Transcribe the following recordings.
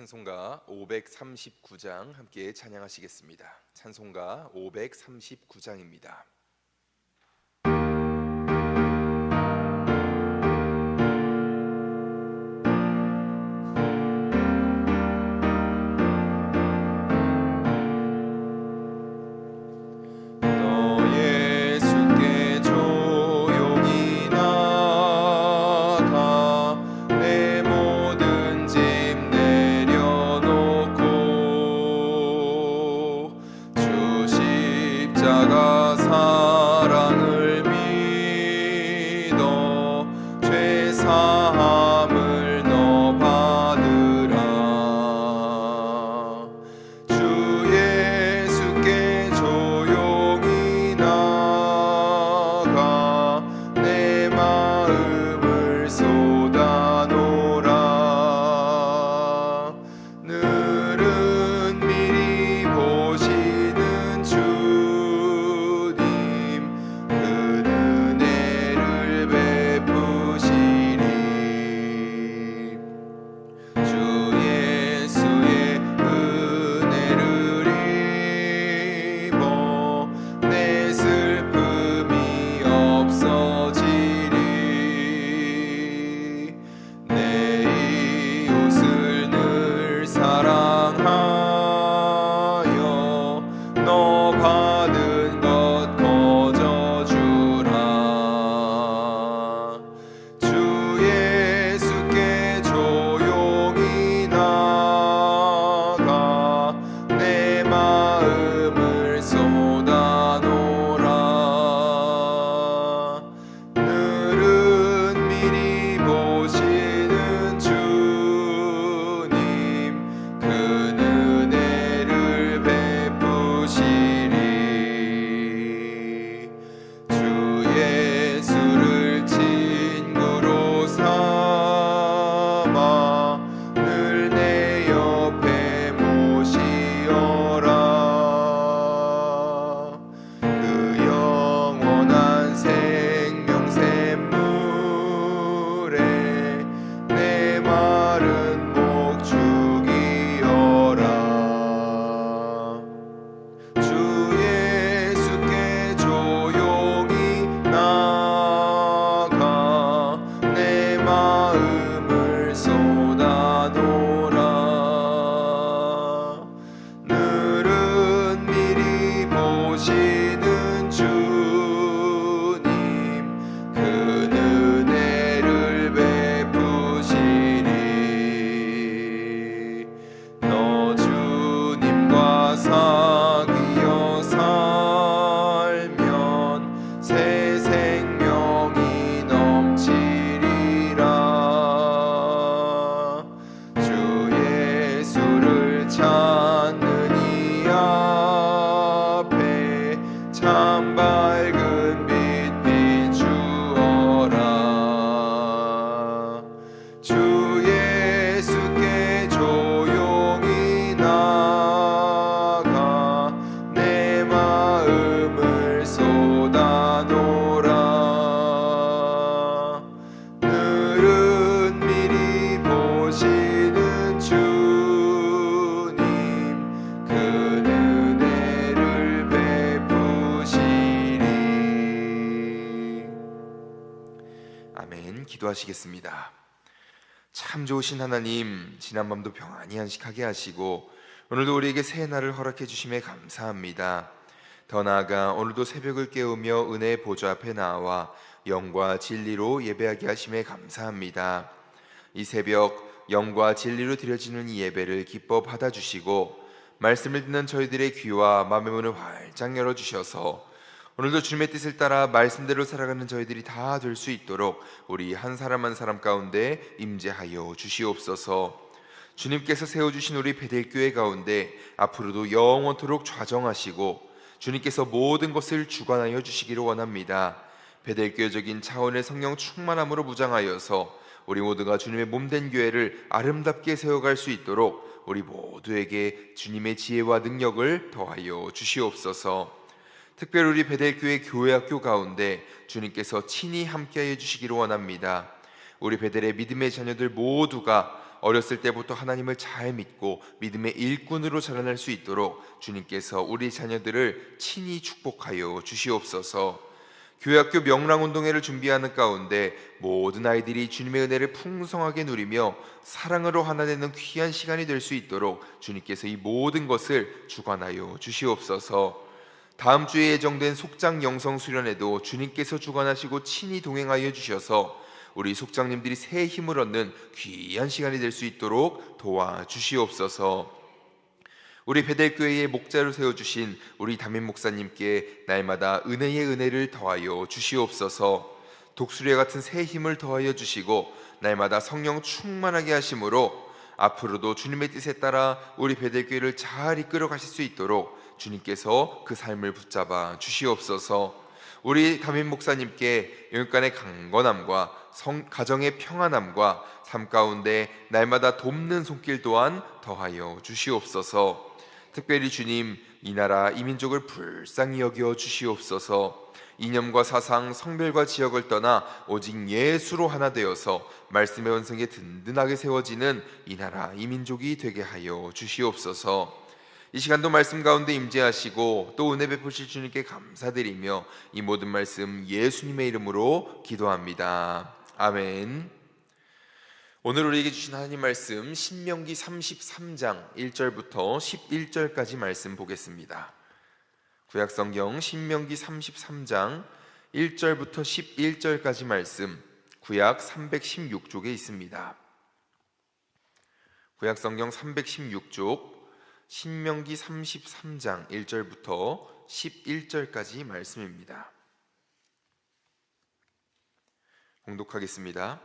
찬송가 539장 함께 찬양하시겠습니다. 찬송가 539장입니다. 기도하시겠습니다. 참 좋으신 하나님 지난 밤도 평안히 안식하게 하시고 오늘도 우리에게 새 날을 허락해 주심에 감사합니다. 더 나아가 오늘도 새벽을 깨우며 은혜의 보좌 앞에 나와 영과 진리로 예배하게 하심에 감사합니다. 이 새벽 영과 진리로 드려지는 이 예배를 기뻐 받아주시고 말씀을 듣는 저희들의 귀와 마음의 문을 활짝 열어주셔서 오늘도 주님의 뜻을 따라 말씀대로 살아가는 저희들이 다 될 수 있도록 우리 한 사람 한 사람 가운데 임재하여 주시옵소서. 주님께서 세워주신 우리 베델교회 가운데 앞으로도 영원토록 좌정하시고 주님께서 모든 것을 주관하여 주시기를 원합니다. 베델교회적인 차원의 성령 충만함으로 무장하여서 우리 모두가 주님의 몸된 교회를 아름답게 세워갈 수 있도록 우리 모두에게 주님의 지혜와 능력을 더하여 주시옵소서. 특별히 우리 베델교회 교회학교 가운데 주님께서 친히 함께하여 주시기를 원합니다. 우리 베델의 믿음의 자녀들 모두가 어렸을 때부터 하나님을 잘 믿고 믿음의 일꾼으로 자라날 수 있도록 주님께서 우리 자녀들을 친히 축복하여 주시옵소서. 교회학교 명랑운동회를 준비하는 가운데 모든 아이들이 주님의 은혜를 풍성하게 누리며 사랑으로 하나 되는 귀한 시간이 될 수 있도록 주님께서 이 모든 것을 주관하여 주시옵소서. 다음 주에 예정된 속장 영성 수련에도 주님께서 주관하시고 친히 동행하여 주셔서 우리 속장님들이 새 힘을 얻는 귀한 시간이 될 수 있도록 도와 주시옵소서. 우리 베델교회의 목자로 세워주신 우리 담임 목사님께 날마다 은혜의 은혜를 더하여 주시옵소서. 독수리 같은 새 힘을 더하여 주시고 날마다 성령 충만하게 하심으로 앞으로도 주님의 뜻에 따라 우리 베델교회를 잘 이끌어 가실 수 있도록 주님께서 그 삶을 붙잡아 주시옵소서. 우리 담임 목사님께 영육간의 강건함과 성, 가정의 평안함과 삶 가운데 날마다 돕는 손길 또한 더하여 주시옵소서. 특별히 주님 이 나라 이 민족을 불쌍히 여겨 주시옵소서. 이념과 사상, 성별과 지역을 떠나 오직 예수로 하나 되어서 말씀의 원성에 든든하게 세워지는 이 나라 이 민족이 되게 하여 주시옵소서. 이 시간도 말씀 가운데 임재하시고 또 은혜 베푸실 주님께 감사드리며 이 모든 말씀 예수님의 이름으로 기도합니다. 아멘. 오늘 우리에게 주신 하나님 말씀 신명기 33장 1절부터 11절까지 말씀 보겠습니다. 구약 성경 신명기 33장 1절부터 11절까지 말씀 구약 316쪽에 있습니다. 구약 성경 316쪽 신명기 33장 1절부터 11절까지 말씀입니다. 공독하겠습니다.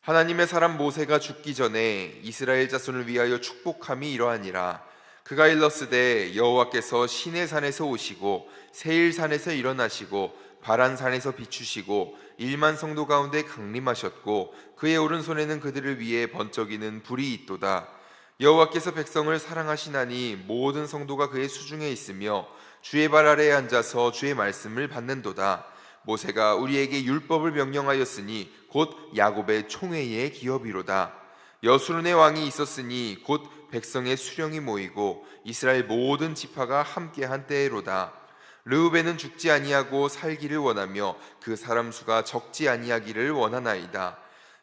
하나님의 사람 모세가 죽기 전에 이스라엘 자손을 위하여 축복함이 이러하니라 그가 일렀으되 여호와께서 시내 산에서 오시고 세일 산에서 일어나시고 바란 산에서 비추시고 일만 성도 가운데 강림하셨고 그의 오른손에는 그들을 위해 번쩍이는 불이 있도다 여호와께서 백성을 사랑하시나니 모든 성도가 그의 수중에 있으며 주의 발 아래에 앉아서 주의 말씀을 받는도다 모세가 우리에게 율법을 명령하였으니 곧 야곱의 총회의 기업이로다. 여수론의 왕이 있었으니 곧 백성의 수령이 모이고 이스라엘 모든 지파가 함께한 때로다. 르우벤은 죽지 아니하고 살기를 원하며 그 사람 수가 적지 아니하기를 원하나이다.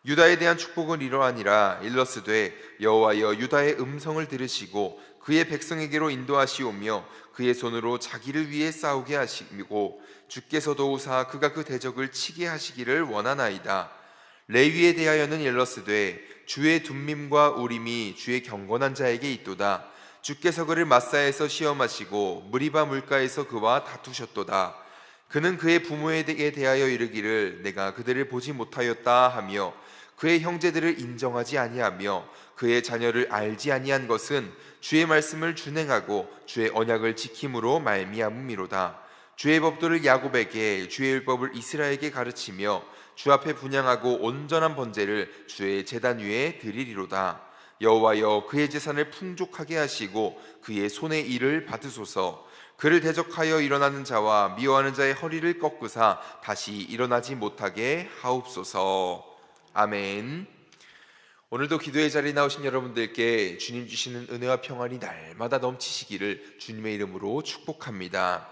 유다에 대한 축복은 이러하니라 일러스되 여호와여 유다의 음성을 들으시고 그의 백성에게로 인도하시오며 그의 손으로 자기를 위해 싸우게 하시고 주께서도 오사 그가 그 대적을 치게 하시기를 원하나이다. 레위에 대하여는 일러스되 주의 둠밈과 우림이 주의 경건한 자에게 있도다. 주께서 그를 마사에서 시험하시고 무리바 물가에서 그와 다투셨도다. 그는 그의 부모에게 대하여 이르기를 내가 그들을 보지 못하였다 하며 그의 형제들을 인정하지 아니하며 그의 자녀를 알지 아니한 것은 주의 말씀을 준행하고 주의 언약을 지킴으로 말미암음이로다. 주의 법도를 야곱에게 주의 율법을 이스라엘에게 가르치며 주 앞에 분양하고 온전한 번제를 주의 제단 위에 드리리로다. 여호와여 그의 재산을 풍족하게 하시고 그의 손의 일을 받으소서. 그를 대적하여 일어나는 자와 미워하는 자의 허리를 꺾으사 다시 일어나지 못하게 하옵소서. 아멘. 오늘도 기도의 자리에 나오신 여러분들께 주님 주시는 은혜와 평안이 날마다 넘치시기를 주님의 이름으로 축복합니다.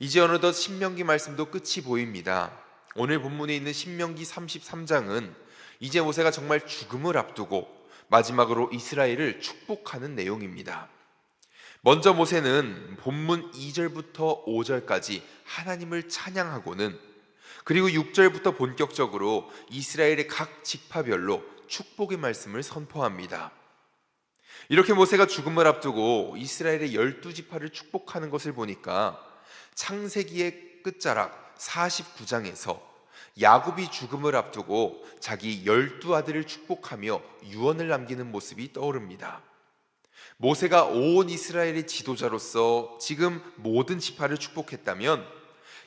이제 어느덧 신명기 말씀도 끝이 보입니다. 오늘 본문에 있는 신명기 33장은 이제 모세가 정말 죽음을 앞두고 마지막으로 이스라엘을 축복하는 내용입니다. 먼저 모세는 본문 2절부터 5절까지 하나님을 찬양하고는 그리고 6절부터 본격적으로 이스라엘의 각 지파별로 축복의 말씀을 선포합니다. 이렇게 모세가 죽음을 앞두고 이스라엘의 열두 지파를 축복하는 것을 보니까 창세기의 끝자락 49장에서 야곱이 죽음을 앞두고 자기 열두 아들을 축복하며 유언을 남기는 모습이 떠오릅니다. 모세가 온 이스라엘의 지도자로서 지금 모든 지파를 축복했다면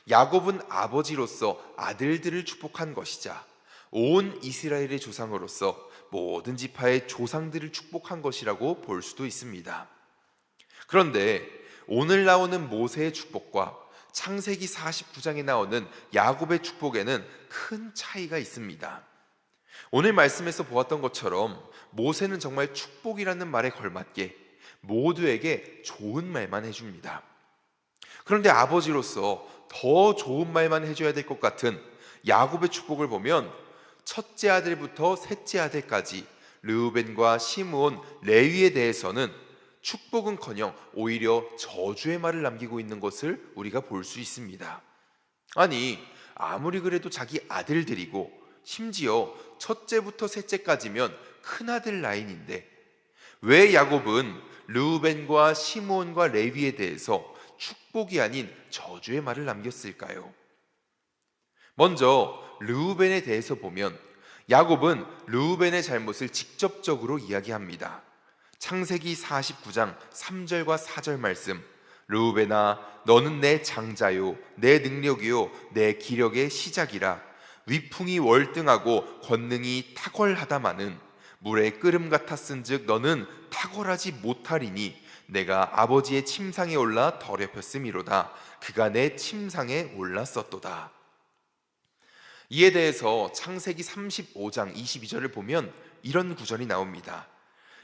야곱은 아버지로서 아들들을 축복한 것이자 온 이스라엘의 조상으로서 모든 지파의 조상들을 축복한 것이라고 볼 수도 있습니다. 그런데 오늘 나오는 모세의 축복과 창세기 49장에 나오는 야곱의 축복에는 큰 차이가 있습니다. 오늘 말씀에서 보았던 것처럼 모세는 정말 축복이라는 말에 걸맞게 모두에게 좋은 말만 해줍니다. 그런데 아버지로서 더 좋은 말만 해줘야 될 것 같은 야곱의 축복을 보면 첫째 아들부터 셋째 아들까지 르우벤과 시므온, 레위에 대해서는 축복은커녕 오히려 저주의 말을 남기고 있는 것을 우리가 볼 수 있습니다. 아니 아무리 그래도 자기 아들들이고 심지어 첫째부터 셋째까지면 큰 아들 라인인데 왜 야곱은 르우벤과 시므온과 레위에 대해서 축복이 아닌 저주의 말을 남겼을까요? 먼저 르우벤에 대해서 보면 야곱은 르우벤의 잘못을 직접적으로 이야기합니다. 창세기 49장 3절과 4절 말씀 르우벤아 너는 내 장자요 내 능력이요 내 기력의 시작이라 위풍이 월등하고 권능이 탁월하다마는 물의 끓음 같았은즉 너는 탁월하지 못하리니 내가 아버지의 침상에 올라 더럽혔음이로다 그가 내 침상에 올랐었도다 이에 대해서 창세기 35장 22절을 보면 이런 구절이 나옵니다.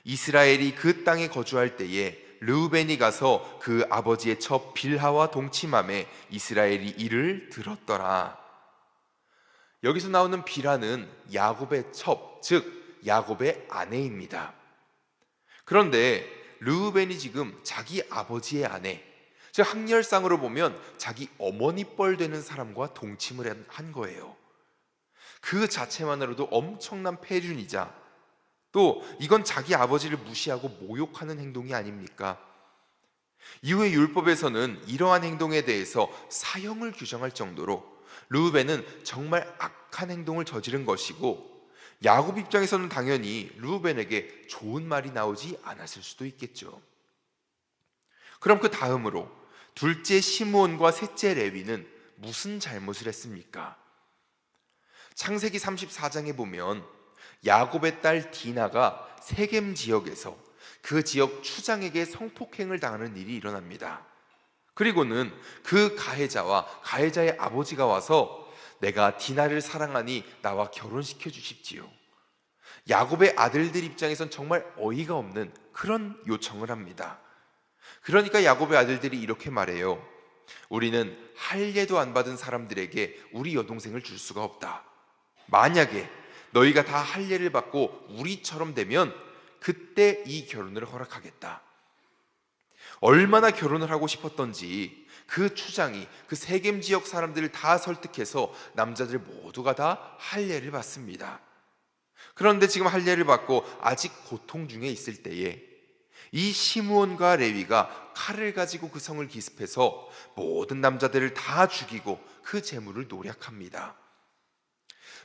이스라엘이 그 땅에 거주할 때에 르우벤이 가서 그 아버지의 첩 빌하와 동침함에 이스라엘이 이를 들었더라. 여기서 나오는 빌하는 야곱의 첩, 즉 야곱의 아내입니다. 그런데 르우벤이 지금 자기 아버지의 아내, 즉 학렬상으로 보면 자기 어머니 뻘 되는 사람과 동침을 한 거예요. 그 자체만으로도 엄청난 폐륜이자 또 이건 자기 아버지를 무시하고 모욕하는 행동이 아닙니까? 이후에 율법에서는 이러한 행동에 대해서 사형을 규정할 정도로 르우벤은 정말 악한 행동을 저지른 것이고 야곱 입장에서는 당연히 르우벤에게 좋은 말이 나오지 않았을 수도 있겠죠. 그럼 그 다음으로 둘째 시므온과 셋째 레위는 무슨 잘못을 했습니까? 창세기 34장에 보면 야곱의 딸 디나가 세겜 지역에서 그 지역 추장에게 성폭행을 당하는 일이 일어납니다. 그리고는 그 가해자와 가해자의 아버지가 와서 내가 디나를 사랑하니 나와 결혼시켜 주십지요. 야곱의 아들들 입장에선 정말 어이가 없는 그런 요청을 합니다. 그러니까 야곱의 아들들이 이렇게 말해요. 우리는 할례도 안 받은 사람들에게 우리 여동생을 줄 수가 없다. 만약에 너희가 다 할례를 받고 우리처럼 되면 그때 이 결혼을 허락하겠다. 얼마나 결혼을 하고 싶었던지 그 추장이 그 세겜 지역 사람들을 다 설득해서 남자들 모두가 다 할례를 받습니다. 그런데 지금 할례를 받고 아직 고통 중에 있을 때에 이 시므온과 레위가 칼을 가지고 그 성을 기습해서 모든 남자들을 다 죽이고 그 재물을 노략합니다.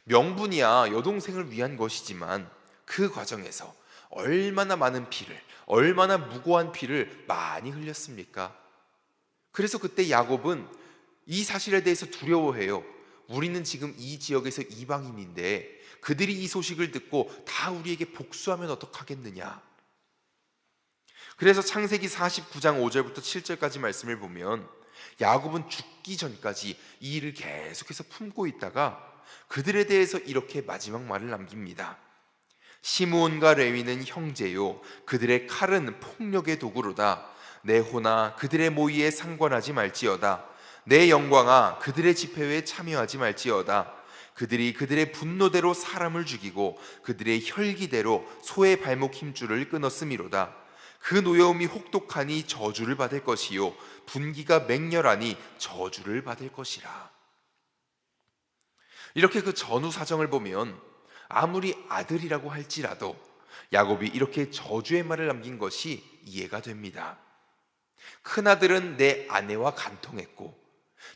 명분이야 여동생을 위한 것이지만 그 과정에서 얼마나 많은 피를, 얼마나 무고한 피를 많이 흘렸습니까? 그래서 그때 야곱은 이 사실에 대해서 두려워해요. 우리는 지금 이 지역에서 이방인인데 그들이 이 소식을 듣고 다 우리에게 복수하면 어떡하겠느냐? 그래서 창세기 49장 5절부터 7절까지 말씀을 보면 야곱은 죽기 전까지 이 일을 계속해서 품고 있다가 그들에 대해서 이렇게 마지막 말을 남깁니다. 시므온과 레위는 형제요 그들의 칼은 폭력의 도구로다. 내 호나 그들의 모의에 상관하지 말지어다. 내 영광아 그들의 집회에 참여하지 말지어다. 그들이 그들의 분노대로 사람을 죽이고 그들의 혈기대로 소의 발목 힘줄을 끊었음이로다. 그 노여움이 혹독하니 저주를 받을 것이요 분기가 맹렬하니 저주를 받을 것이라. 이렇게 그 전후 사정을 보면 아무리 아들이라고 할지라도 야곱이 이렇게 저주의 말을 남긴 것이 이해가 됩니다. 큰 아들은 내 아내와 간통했고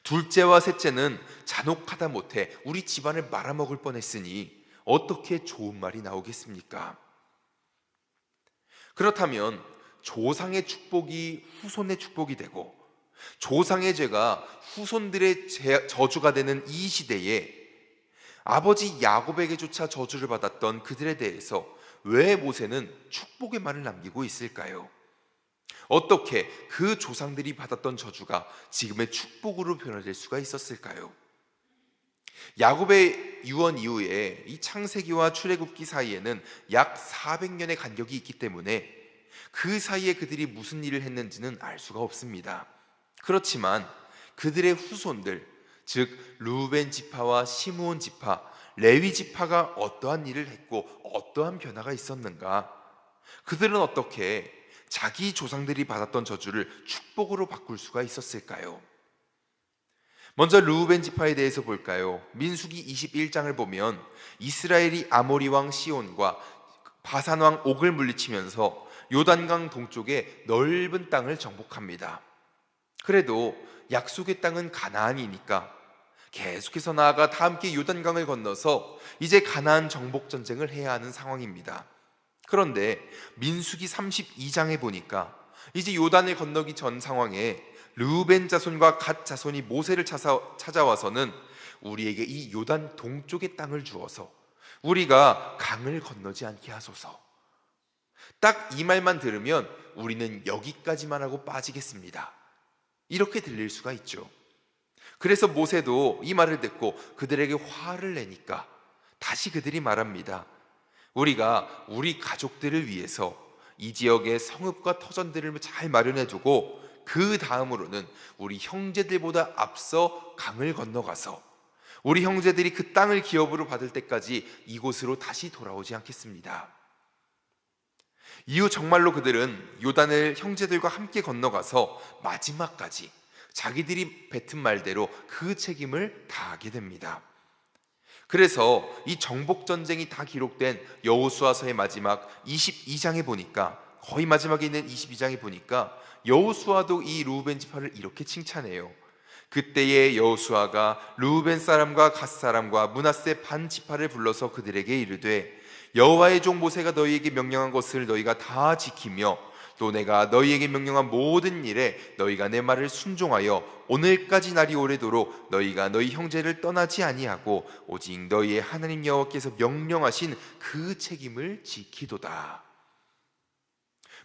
둘째와 셋째는 잔혹하다 못해 우리 집안을 말아먹을 뻔했으니 어떻게 좋은 말이 나오겠습니까? 그렇다면 조상의 축복이 후손의 축복이 되고 조상의 죄가 후손들의 저주가 되는 이 시대에 아버지 야곱에게조차 저주를 받았던 그들에 대해서 왜 모세는 축복의 말을 남기고 있을까요? 어떻게 그 조상들이 받았던 저주가 지금의 축복으로 변화될 수가 있었을까요? 야곱의 유언 이후에 이 창세기와 출애굽기 사이에는 약 400년의 간격이 있기 때문에 그 사이에 그들이 무슨 일을 했는지는 알 수가 없습니다. 그렇지만 그들의 후손들, 즉 루벤 지파와 시므온 지파, 레위 지파가 어떠한 일을 했고 어떠한 변화가 있었는가? 그들은 어떻게 자기 조상들이 받았던 저주를 축복으로 바꿀 수가 있었을까요? 먼저 루벤 지파에 대해서 볼까요? 민수기 21장을 보면 이스라엘이 아모리 왕 시온과 바산 왕 옥을 물리치면서 요단강 동쪽의 넓은 땅을 정복합니다. 그래도 약속의 땅은 가나안이니까 계속해서 나아가 다 함께 요단강을 건너서 이제 가나안 정복 전쟁을 해야 하는 상황입니다. 그런데 민수기 32장에 보니까 이제 요단을 건너기 전 상황에 르우벤 자손과 갓 자손이 모세를 찾아, 찾아와서는 우리에게 이 요단 동쪽의 땅을 주어서 우리가 강을 건너지 않게 하소서. 딱 이 말만 들으면 우리는 여기까지만 하고 빠지겠습니다. 이렇게 들릴 수가 있죠. 그래서 모세도 이 말을 듣고 그들에게 화를 내니까 다시 그들이 말합니다. 우리가 우리 가족들을 위해서 이 지역의 성읍과 터전들을 잘 마련해 두고 그 다음으로는 우리 형제들보다 앞서 강을 건너가서 우리 형제들이 그 땅을 기업으로 받을 때까지 이곳으로 다시 돌아오지 않겠습니다. 이후 정말로 그들은 요단을 형제들과 함께 건너가서 마지막까지 자기들이 뱉은 말대로 그 책임을 다하게 됩니다. 그래서 이 정복 전쟁이 다 기록된 여호수아서의 마지막 22장에 보니까 거의 마지막에 있는 22장에 보니까 여호수아도 이 루벤 지파를 이렇게 칭찬해요. 그때의 여호수아가 루벤 사람과 갓 사람과 문하세 반 지파를 불러서 그들에게 이르되 여호와의 종 모세가 너희에게 명령한 것을 너희가 다 지키며 또 내가 너희에게 명령한 모든 일에 너희가 내 말을 순종하여 오늘까지 날이 오래도록 너희가 너희 형제를 떠나지 아니하고 오직 너희의 하나님 여호와께서 명령하신 그 책임을 지키도다.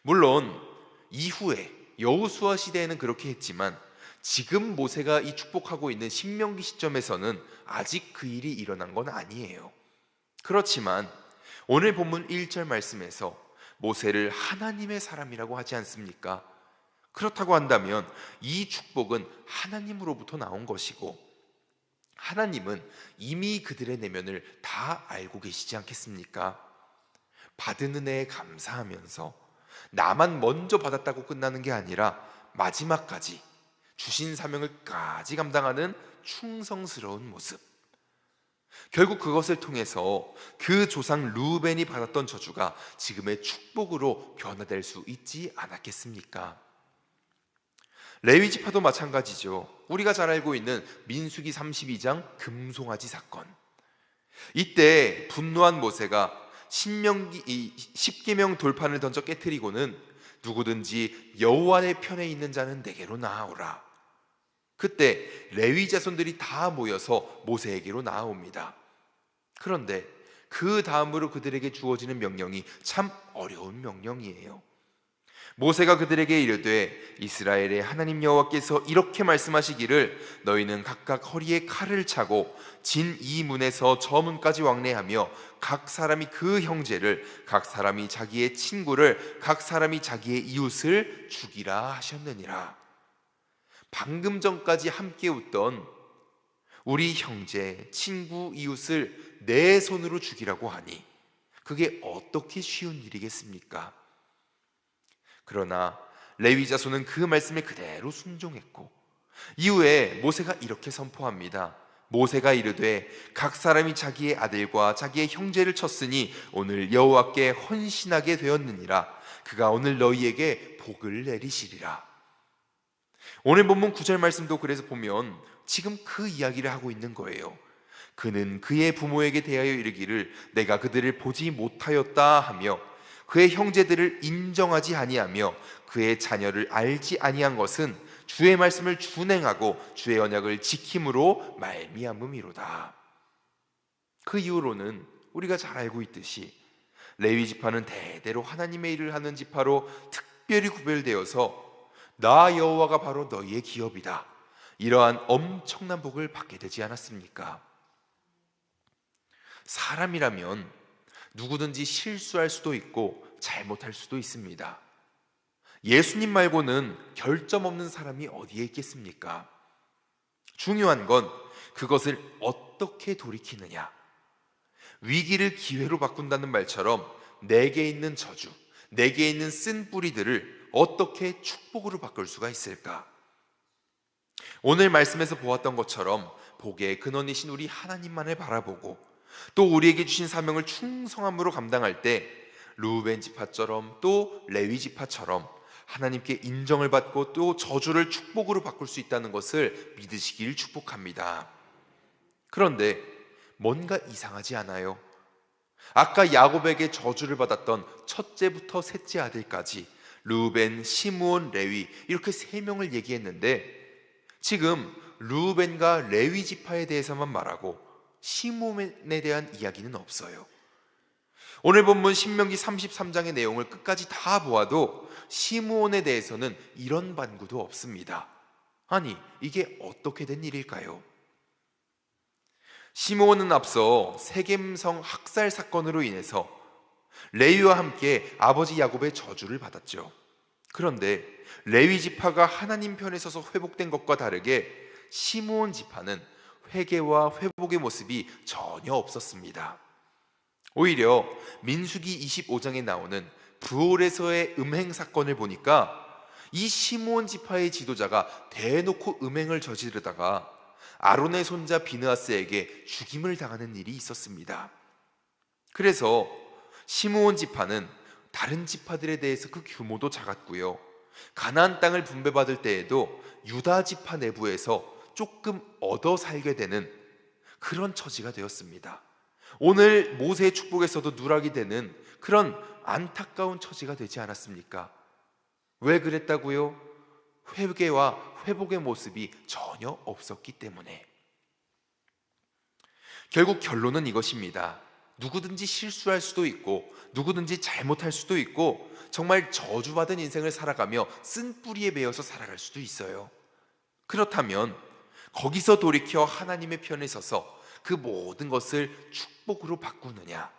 물론 이후에 여호수아 시대에는 그렇게 했지만 지금 모세가 이 축복하고 있는 신명기 시점에서는 아직 그 일이 일어난 건 아니에요. 그렇지만 오늘 본문 1절 말씀에서 모세를 하나님의 사람이라고 하지 않습니까? 그렇다고 한다면 이 축복은 하나님으로부터 나온 것이고 하나님은 이미 그들의 내면을 다 알고 계시지 않겠습니까? 받은 은혜에 감사하면서 나만 먼저 받았다고 끝나는 게 아니라 마지막까지 주신 사명을까지 감당하는 충성스러운 모습. 결국 그것을 통해서 그 조상 루벤이 받았던 저주가 지금의 축복으로 변화될 수 있지 않았겠습니까? 레위 지파도 마찬가지죠. 우리가 잘 알고 있는 민수기 32장 금송아지 사건. 이때 분노한 모세가 신명기 이 십계명 돌판을 던져 깨뜨리고는 누구든지 여호와의 편에 있는 자는 내게로 나아오라. 그때 레위 자손들이 다 모여서 모세에게로 나아옵니다. 그런데 그 다음으로 그들에게 주어지는 명령이 참 어려운 명령이에요. 모세가 그들에게 이르되 이스라엘의 하나님 여호와께서 이렇게 말씀하시기를 너희는 각각 허리에 칼을 차고 진 이 문에서 저 문까지 왕래하며 각 사람이 그 형제를 각 사람이 자기의 친구를 각 사람이 자기의 이웃을 죽이라 하셨느니라. 방금 전까지 함께 웃던 우리 형제, 친구, 이웃을 내 손으로 죽이라고 하니 그게 어떻게 쉬운 일이겠습니까? 그러나 레위 자손은 그 말씀에 그대로 순종했고 이후에 모세가 이렇게 선포합니다. 모세가 이르되 각 사람이 자기의 아들과 자기의 형제를 쳤으니 오늘 여호와께 헌신하게 되었느니라 그가 오늘 너희에게 복을 내리시리라. 오늘 본문 9절 말씀도 그래서 보면 지금 그 이야기를 하고 있는 거예요. 그는 그의 부모에게 대하여 이르기를 내가 그들을 보지 못하였다 하며 그의 형제들을 인정하지 아니하며 그의 자녀를 알지 아니한 것은 주의 말씀을 준행하고 주의 언약을 지킴으로 말미암음이로다. 그 이후로는 우리가 잘 알고 있듯이 레위 지파는 대대로 하나님의 일을 하는 지파로 특별히 구별되어서 나 여호와가 바로 너희의 기업이다. 이러한 엄청난 복을 받게 되지 않았습니까? 사람이라면 누구든지 실수할 수도 있고 잘못할 수도 있습니다. 예수님 말고는 결점 없는 사람이 어디에 있겠습니까? 중요한 건 그것을 어떻게 돌이키느냐. 위기를 기회로 바꾼다는 말처럼 내게 있는 저주, 내게 있는 쓴 뿌리들을 어떻게 축복으로 바꿀 수가 있을까? 오늘 말씀에서 보았던 것처럼 복의 근원이신 우리 하나님만을 바라보고 또 우리에게 주신 사명을 충성함으로 감당할 때 루벤 지파처럼 또 레위 지파처럼 하나님께 인정을 받고 또 저주를 축복으로 바꿀 수 있다는 것을 믿으시길 축복합니다. 그런데 뭔가 이상하지 않아요? 아까 야곱에게 저주를 받았던 첫째부터 셋째 아들까지 루벤, 시므온, 레위 이렇게 세 명을 얘기했는데 지금 루벤과 레위 지파에 대해서만 말하고 시므온에 대한 이야기는 없어요. 오늘 본문 신명기 33장의 내용을 끝까지 다 보아도 시므온에 대해서는 이런 반구도 없습니다. 아니, 이게 어떻게 된 일일까요? 시므온은 앞서 세겜성 학살 사건으로 인해서 레위와 함께 아버지 야곱의 저주를 받았죠. 그런데 레위 지파가 하나님 편에 서서 회복된 것과 다르게 시므온 지파는 회개와 회복의 모습이 전혀 없었습니다. 오히려 민수기 25장에 나오는 부올에서의 음행 사건을 보니까 이 시므온 지파의 지도자가 대놓고 음행을 저지르다가 아론의 손자 비느하스에게 죽임을 당하는 일이 있었습니다. 그래서 시므온 지파는 다른 지파들에 대해서 그 규모도 작았고요. 가나안 땅을 분배받을 때에도 유다 지파 내부에서 조금 얻어 살게 되는 그런 처지가 되었습니다. 오늘 모세의 축복에서도 누락이 되는 그런 안타까운 처지가 되지 않았습니까? 왜 그랬다고요? 회개와 회복의 모습이 전혀 없었기 때문에. 결국 결론은 이것입니다. 누구든지 실수할 수도 있고, 누구든지 잘못할 수도 있고, 정말 저주받은 인생을 살아가며 쓴 뿌리에 베어서 살아갈 수도 있어요. 그렇다면, 거기서 돌이켜 하나님의 편에 서서 그 모든 것을 축복으로 바꾸느냐?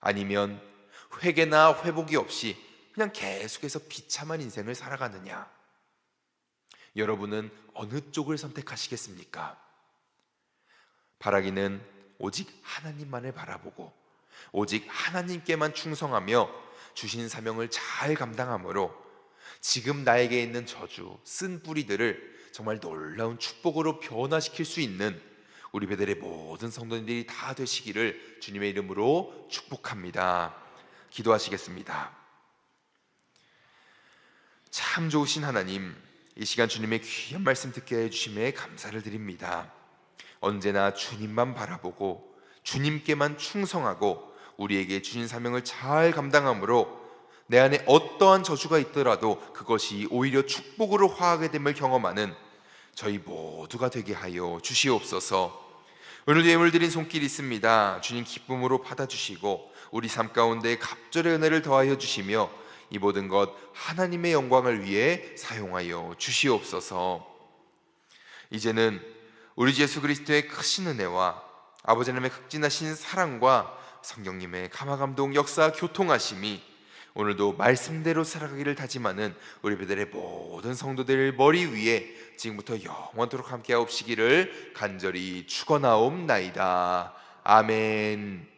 아니면 회개나 회복이 없이 그냥 계속해서 비참한 인생을 살아가느냐? 여러분은 어느 쪽을 선택하시겠습니까? 바라기는 오직 하나님만을 바라보고 오직 하나님께만 충성하며 주신 사명을 잘 감당함으로 지금 나에게 있는 저주, 쓴 뿌리들을 정말 놀라운 축복으로 변화시킬 수 있는 우리 배들의 모든 성도님들이 다 되시기를 주님의 이름으로 축복합니다. 기도하시겠습니다. 참 좋으신 하나님, 이 시간 주님의 귀한 말씀 듣게 해주심에 감사를 드립니다. 언제나 주님만 바라보고 주님께만 충성하고 우리에게 주신 사명을 잘 감당함으로 내 안에 어떠한 저주가 있더라도 그것이 오히려 축복으로 화하게 됨을 경험하는 저희 모두가 되게 하여 주시옵소서. 오늘 예물 드린 손길이 있습니다. 주님 기쁨으로 받아주시고 우리 삶 가운데 갑절의 은혜를 더하여 주시며 이 모든 것 하나님의 영광을 위해 사용하여 주시옵소서. 이제는 우리 주 예수 그리스도의 크신 은혜와 아버지 하나님의 극진하신 사랑과 성령님의 감화감동 역사 교통하심이 오늘도 말씀대로 살아가기를 다짐하는 우리 배들의 모든 성도들 머리 위에 지금부터 영원토록 함께하옵시기를 간절히 축원하옵나이다. 아멘.